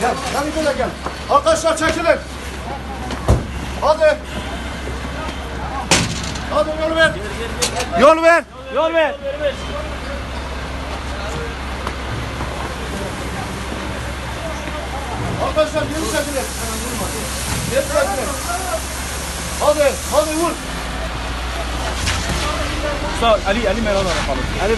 Gel, gel böyle gel. Arkadaşlar çekilin. Hadi. Hadi yol ver. Yol ver. Arkadaşlar geri çekilin. Geri çekilin. Hadi, hadi vur. Sağ ol. Ali, Ali Meral bakalım. Ali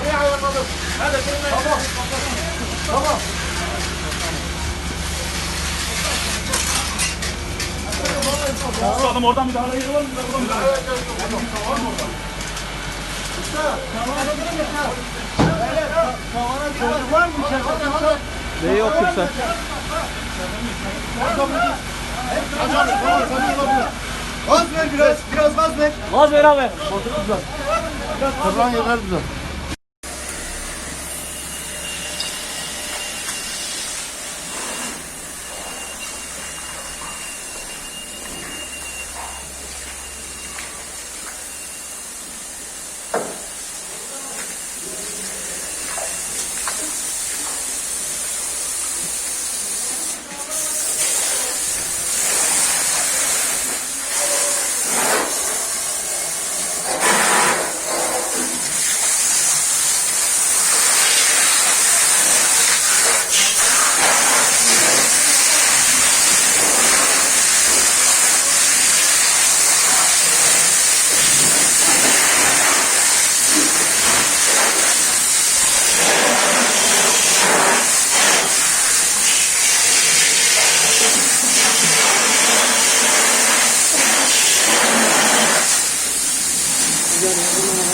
bırak abi. Ali bırak. Tamam. Şu adam oradan müdahale ediyor mu? Buradan müdahale ediyor. Ne yok kimse. Gaz ver biraz, biraz gaz ver. Gaz ver abi. Kıvran yeter bize.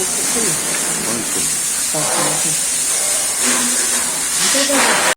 这个，这个，这个，这，这个，